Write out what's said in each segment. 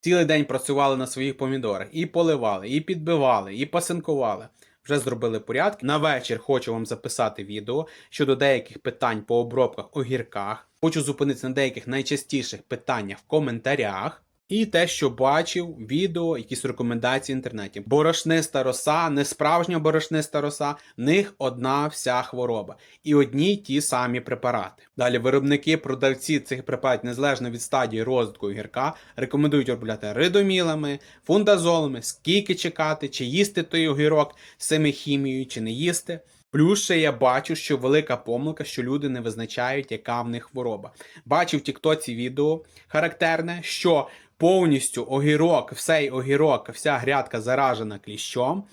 Цілий день працювали на своїх помідорах, і поливали, і підбивали, і пасинкували. Вже зробили порядки. На вечір хочу вам записати відео щодо деяких питань по обробках огірках. Хочу зупинитися на деяких найчастіших питаннях в коментарях. І те, що бачив, відео, якісь рекомендації в інтернеті. Борошниста роса, не справжня борошниста роса, в них одна вся хвороба. І одні ті самі препарати. Далі виробники, продавці цих препаратів, незалежно від стадії розвитку гірка, рекомендують обробляти ридомілами, фундазолами, скільки чекати, чи їсти той огірок з цими хімією, чи не їсти. Плюс ще я бачу, що велика помилка, що люди не визначають, яка в них хвороба. Бачив в Тіктоці відео характерне, що повністю огірок, всей огірок, вся грядка заражена кліщом,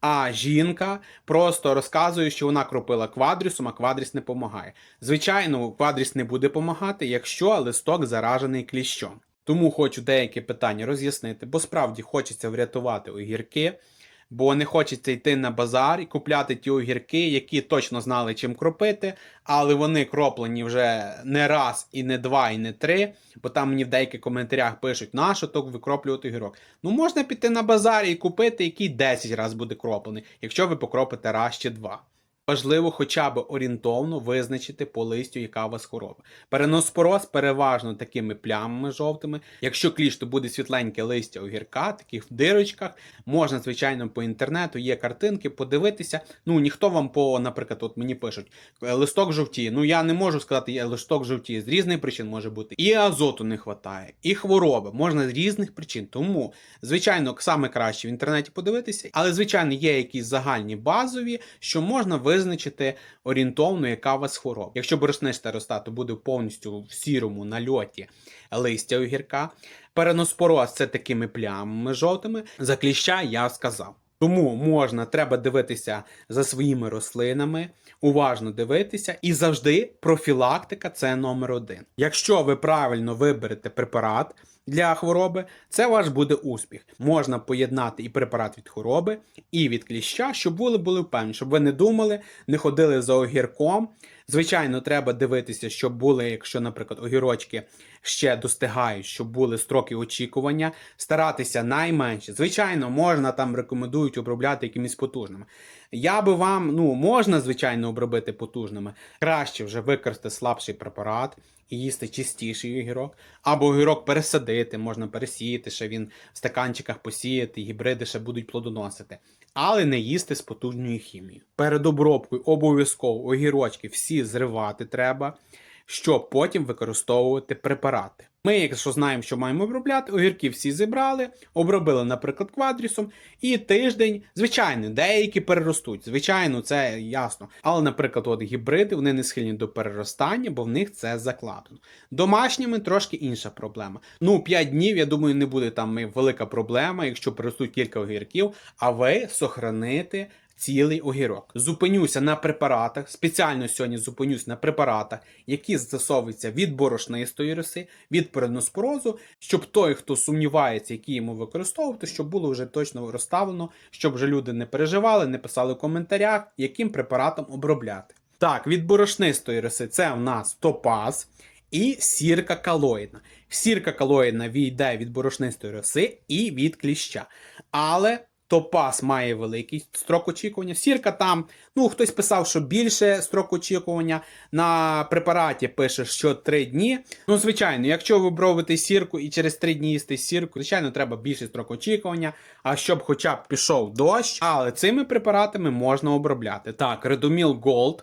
а жінка просто розказує, що вона кропила квадрісом, а квадріс не допомагає. Звичайно, квадріс не буде допомагати, якщо листок заражений кліщом. Тому хочу деякі питання роз'яснити, бо справді хочеться врятувати огірки бо не хочеться йти на базар і купляти ті огірки, які точно знали, чим кропити, але вони кроплені вже не раз, і не два, і не три. Бо там мені в деяких коментарях пишуть, на що так викроплювати огірок. Ну можна піти на базар і купити, який 10 разів буде кроплений, якщо ви покропите раз чи два. Важливо хоча б орієнтовно визначити по листю, яка у вас хвороба. Переноспороз переважно такими плямами жовтими. Якщо кліш, то буде світленьке листя огірка, таких в дирочках. Можна, звичайно, по інтернету є картинки, подивитися. Ну, ніхто вам по, наприклад, от мені пишуть, «Е, листок жовтіє. Ну я не можу сказати, є листок жовтіє. З різних причин може бути. І азоту не вистачає, і хвороби. Можна з різних причин. Тому, звичайно, саме краще в інтернеті подивитися, але, звичайно, є якісь загальні базові, що можна визначити орієнтовно, яка у вас хвороба. Якщо борошниста роста, то буде повністю в сірому нальоті листя огірка. Переноспороз це такими плямами жовтими. За кліща я сказав. Тому можна, треба дивитися за своїми рослинами, уважно дивитися, і завжди профілактика це номер один. Якщо ви правильно виберете препарат для хвороби, це ваш буде успіх. Можна поєднати і препарат від хвороби, і від кліща, щоб були були впевнені, щоб ви не думали, не ходили за огірком. Звичайно, треба дивитися, щоб були, якщо, наприклад, огірочки ще достигають, щоб були строки очікування, старатися найменше. Звичайно, можна там рекомендують обробляти якимись потужними. Я би вам, ну, можна, звичайно, обробити потужними. Краще вже використати слабший препарат і їсти чистіший огірок, або огірок пересадити, можна пересіяти, ще він в стаканчиках посіяти, гібриди ще будуть плодоносити. Але не їсти з потужною хімією. Перед обробкою обов'язково огірочки всі зривати треба, щоб потім використовувати препарати. Ми, якщо знаємо, що маємо обробляти, огірки всі зібрали, обробили, наприклад, квадрісом, і тиждень, звичайно, деякі переростуть. Звичайно, це ясно. Але, наприклад, от гібриди вони не схильні до переростання, бо в них це закладено. Домашніми трошки інша проблема. Ну, 5 днів, я думаю, не буде там велика проблема, якщо переростуть кілька огірків, а ви сохраните цілий огірок. Зупинюся на препаратах. Спеціально сьогодні зупинюсь на препаратах, які застосовуються від борошнистої роси, від переноспорозу, щоб той, хто сумнівається, які йому використовувати, щоб було вже точно розставлено, щоб вже люди не переживали, не писали в коментарях, яким препаратом обробляти. Так, від борошнистої роси це в нас топаз. І сірка калоїдна. Сірка калоїдна війде від борошнистої роси і від кліща. Але Топаз має великий строк очікування. Сірка там, ну хтось писав, що більше строк очікування. На препараті пише, що 3 дні. Ну, звичайно, якщо ви бровите сірку і через 3 дні їсти сірку, звичайно, треба більше строк очікування, а щоб хоча б пішов дощ. Але цими препаратами можна обробляти. Так, Redomil Gold.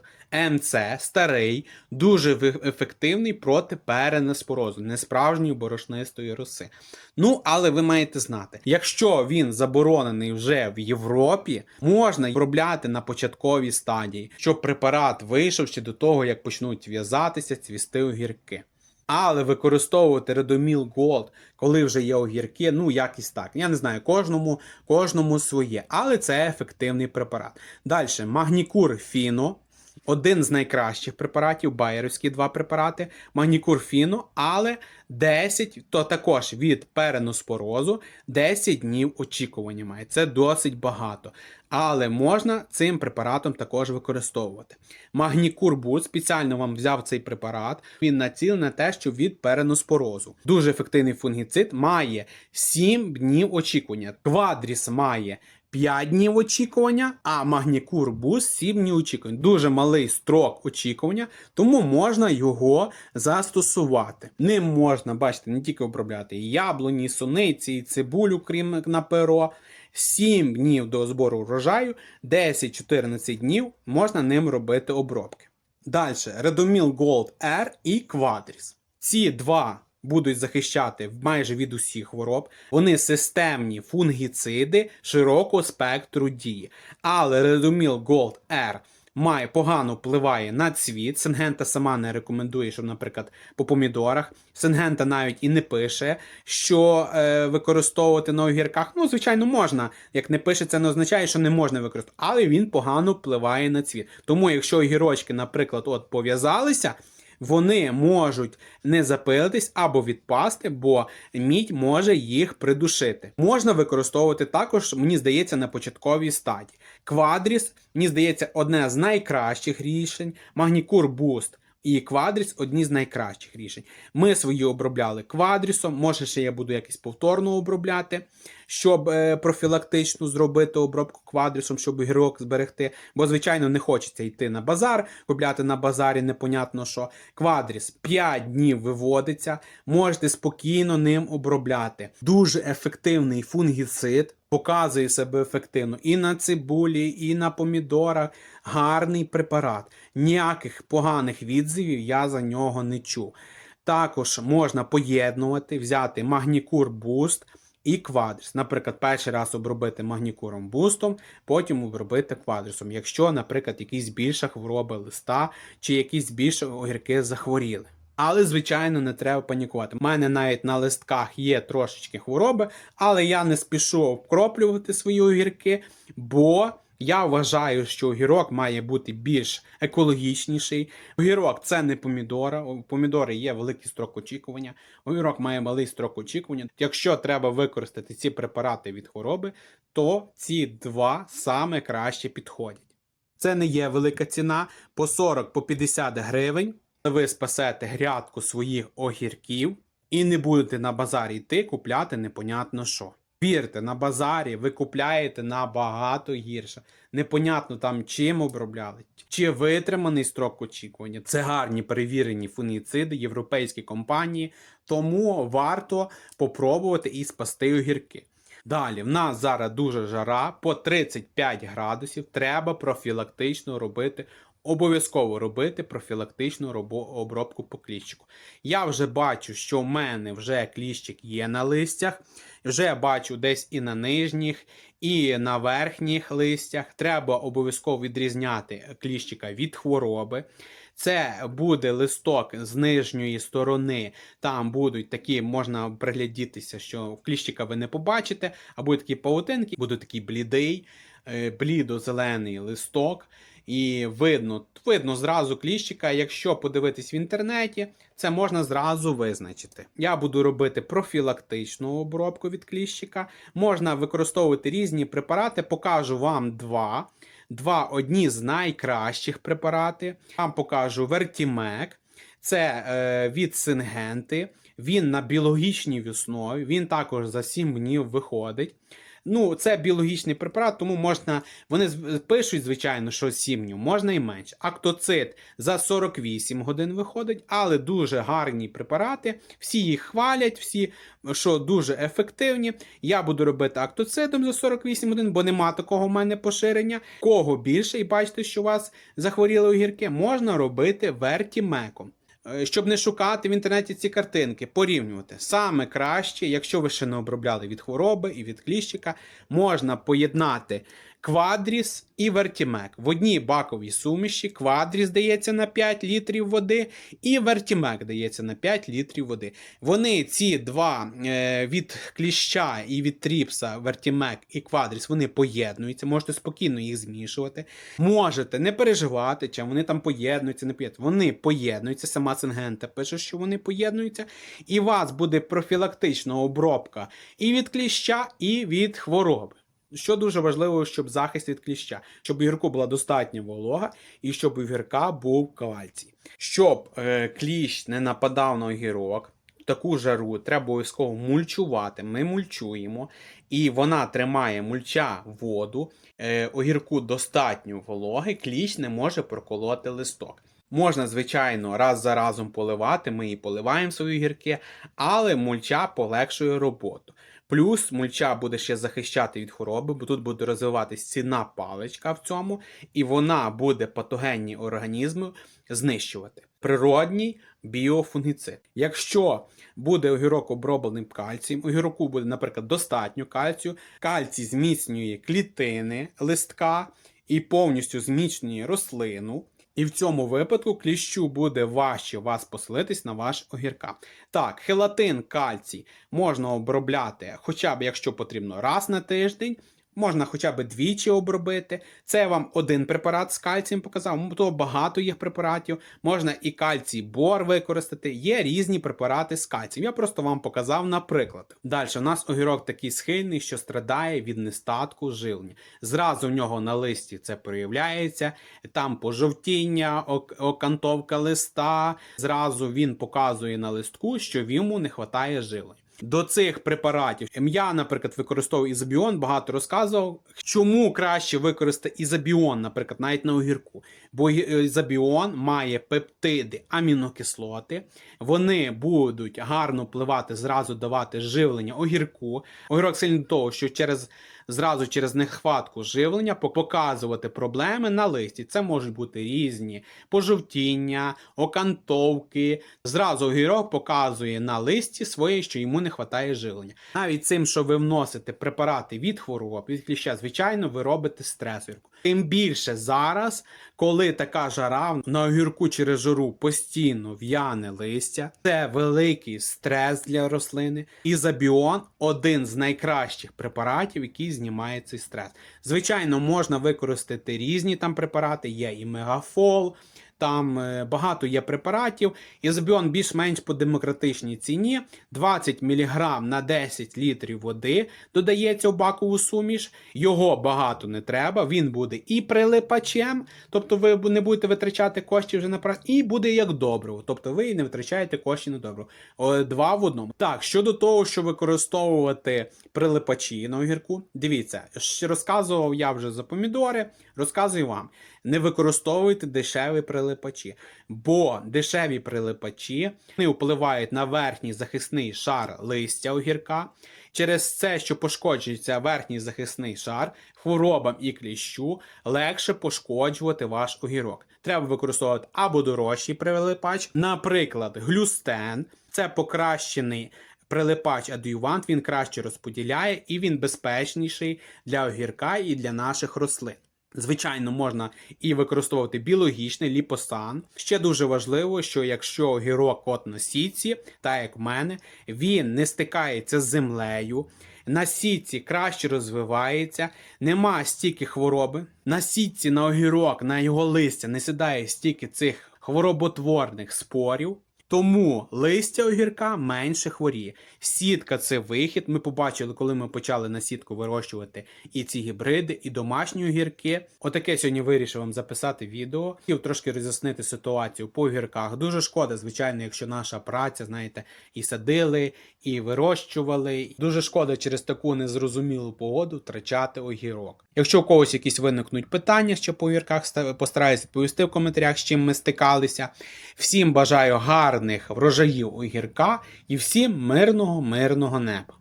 МЦ старий, дуже ефективний проти перенеспорозу, несправжньої борошнистої роси. Ну, але ви маєте знати, якщо він заборонений вже в Європі, можна обробляти на початковій стадії, щоб препарат вийшов ще до того, як почнуть в'язатися, цвісти огірки. Але використовувати Redomil Gold, коли вже є огірки, ну якісь так. Я не знаю, кожному кожному своє. Але це ефективний препарат. Далі, Магнікур Фіно. Один з найкращих препаратів, байерівські два препарати, магнікур фіну, але 10, то також від переноспорозу 10 днів очікування має. Це досить багато. Але можна цим препаратом також використовувати. Магнікур Бут спеціально вам взяв цей препарат. Він націлений на те, що від переноспорозу. Дуже ефективний фунгіцид має 7 днів очікування. Квадріс має 5 днів очікування, а Магнікур Буст 7 днів очікування. Дуже малий строк очікування, тому можна його застосувати. Ним можна, бачите, не тільки обробляти і яблуні, і суниці, і цибулю, крім на перо. 7 днів до збору врожаю, 10-14 днів можна ним робити обробки. Далі, Redomil Gold R і Quadris. Ці два будуть захищати майже від усіх хвороб. Вони системні фунгіциди широкого спектру дії. Але Redomil Gold R має погано впливає на цвіт. Сингента сама не рекомендує, щоб, наприклад, по помідорах. Сингента навіть і не пише, що е, використовувати на огірках. Ну, звичайно, можна. Як не пише, це не означає, що не можна використовувати. Але він погано впливає на цвіт. Тому, якщо огірочки, наприклад, от пов'язалися. Вони можуть не запилитись або відпасти, бо мідь може їх придушити. Можна використовувати також, мені здається, на початковій стадії. Квадріс, мені здається, одне з найкращих рішень. Магнікур Буст і Квадріс одні з найкращих рішень. Ми свої обробляли квадрісом, може ще я буду якось повторно обробляти, щоб е, профілактично зробити обробку квадрісом, щоб гірок зберегти. Бо, звичайно, не хочеться йти на базар, купляти на базарі непонятно що. Квадріс 5 днів виводиться, можете спокійно ним обробляти. Дуже ефективний фунгіцид. Показує себе ефективно і на цибулі, і на помідорах. Гарний препарат. Ніяких поганих відзивів я за нього не чув. Також можна поєднувати, взяти магнікур буст і квадріс. Наприклад, перший раз обробити магнікуром бустом, потім обробити квадрісом. Якщо, наприклад, якісь більша хвороба листа чи якісь більше огірки захворіли. Але, звичайно, не треба панікувати. У мене навіть на листках є трошечки хвороби, але я не спішу обкроплювати свої огірки, бо я вважаю, що огірок має бути більш екологічніший. Огірок це не помідора. Помідори є великий строк очікування. Огірок має малий строк очікування. Якщо треба використати ці препарати від хвороби, то ці два саме краще підходять. Це не є велика ціна по 40-50 гривень. Ви спасете грядку своїх огірків і не будете на базарі йти купляти непонятно що. Вірте, на базарі ви купляєте набагато гірше. Непонятно там чим обробляли, чи витриманий строк очікування. Це гарні перевірені фунгіциди, європейські компанії, тому варто попробувати і спасти огірки. Далі, в нас зараз дуже жара, по 35 градусів. Треба профілактично робити обов'язково робити профілактичну обробку по кліщику. Я вже бачу, що в мене вже кліщик є на листях, вже бачу десь і на нижніх, і на верхніх листях. Треба обов'язково відрізняти кліщика від хвороби. Це буде листок з нижньої сторони. Там будуть такі, можна приглядітися, що кліщика ви не побачите, а будуть такі паутинки, буде такий блідий, е, блідо-зелений листок. І видно, видно зразу кліщика. Якщо подивитись в інтернеті, це можна зразу визначити. Я буду робити профілактичну обробку від кліщика. Можна використовувати різні препарати, покажу вам два. Два одні з найкращих препарати. Вам покажу Вертімек. Це е, від Сингенти. Він на біологічній основі. Він також за 7 днів виходить. Ну, це біологічний препарат, тому можна. Вони пишуть, звичайно, що 7 днів, можна і менше. Актоцит за 48 годин виходить, але дуже гарні препарати. Всі їх хвалять, всі, що дуже ефективні. Я буду робити актоцидом за 48 годин, бо нема такого в мене поширення. Кого більше, і бачите, що у вас захворіли огірки, можна робити вертімеком. Е, Щоб не шукати в інтернеті ці картинки, порівнювати. Саме краще, якщо ви ще не обробляли від хвороби і від кліщика, можна поєднати Квадріс і Вертімек. В одній баковій суміші квадріс дається на 5 літрів води, і Вертімек дається на 5 літрів води. Вони ці два е, від кліща і від тріпса, Вертімек і Квадріс, вони поєднуються. Можете спокійно їх змішувати. Можете не переживати, чи вони там поєднуються, не поєднуються. Вони поєднуються. Сама Сингента пише, що вони поєднуються. І у вас буде профілактична обробка і від кліща, і від хвороби. Що дуже важливо, щоб захист від кліща, щоб у гірку була достатня волога і щоб у гірка був кальцій. Щоб е, кліщ не нападав на огірок, таку жару треба обов'язково мульчувати. Ми мульчуємо, і вона тримає мульча воду, е, огірку достатньо вологи, кліщ не може проколоти листок. Можна, звичайно, раз за разом поливати, ми і поливаємо свої гірки, але мульча полегшує роботу. Плюс мульча буде ще захищати від хвороби, бо тут буде розвиватись ціна паличка в цьому, і вона буде патогенні організми знищувати. Природній біофунгіцид. Якщо буде огірок оброблений кальцієм, огірку буде, наприклад, достатньо кальцію, кальцій зміцнює клітини листка і повністю зміцнює рослину. І в цьому випадку кліщу буде важче вас поселитись на ваш огірка. Так, хелатин, кальцій можна обробляти, хоча б якщо потрібно раз на тиждень. Можна хоча б двічі обробити. Це вам один препарат з кальцієм показав, то багато є препаратів. Можна і кальцій бор використати. Є різні препарати з кальцієм. Я просто вам показав наприклад. Далі у нас огірок такий схильний, що страдає від нестатку живлення. Зразу в нього на листі це проявляється. Там пожовтіння, окантовка листа. Зразу він показує на листку, що йому не вистачає живлення. До цих препаратів я, наприклад, використовую ізобіон, багато розказував. Чому краще використати ізобіон, наприклад, навіть на огірку? Бо і- ізобіон має пептиди, амінокислоти. Вони будуть гарно впливати, зразу давати живлення огірку. Огірок сильний до того, що через зразу через нехватку живлення пок- показувати проблеми на листі. Це можуть бути різні пожовтіння, окантовки. Зразу огірок показує на листі своє, що йому не вистачає живлення. Навіть цим, що ви вносите препарати від хвороб, від кліща, звичайно, ви робите стрес огірку. Тим більше зараз, коли така жара на огірку через жару постійно в'яне листя, це великий стрес для рослини. Ізобіон один з найкращих препаратів, який знімає цей стрес. Звичайно, можна використати різні там препарати, є і мегафол. Там е, багато є препаратів. Ізобіон більш-менш по демократичній ціні. 20 мг на 10 літрів води додається в бакову суміш. Його багато не треба. Він буде і прилипачем, тобто ви не будете витрачати коштів вже на працю, і буде як добриво. Тобто ви не витрачаєте коштів на добриво. Два в одному. Так, щодо того, що використовувати прилипачі на огірку, дивіться, розказував я вже за помідори, розказую вам. Не використовуйте дешеві прилипачі, бо дешеві прилипачі вони впливають на верхній захисний шар листя огірка. Через це, що пошкоджується верхній захисний шар, хворобам і кліщу легше пошкоджувати ваш огірок. Треба використовувати або дорожчий прилипач, наприклад, глюстен. Це покращений прилипач адювант, він краще розподіляє і він безпечніший для огірка і для наших рослин. Звичайно, можна і використовувати біологічний ліпосан. Ще дуже важливо, що якщо огірок от на сітці, так як в мене, він не стикається з землею, на сітці краще розвивається, нема стільки хвороби. На сітці, на огірок, на його листя не сідає стільки цих хвороботворних спорів. Тому листя огірка менше хворіє. Сітка це вихід. Ми побачили, коли ми почали на сітку вирощувати і ці гібриди, і домашні огірки. Отаке сьогодні вирішив вам записати відео. Хотів трошки роз'яснити ситуацію по огірках. Дуже шкода, звичайно, якщо наша праця, знаєте, і садили, і вирощували. Дуже шкода через таку незрозумілу погоду втрачати огірок. Якщо у когось якісь виникнуть питання ще по огірках, ста- постараюся відповісти в коментарях, з чим ми стикалися. Всім бажаю гарних врожаїв огірка і всім мирного, мирного неба.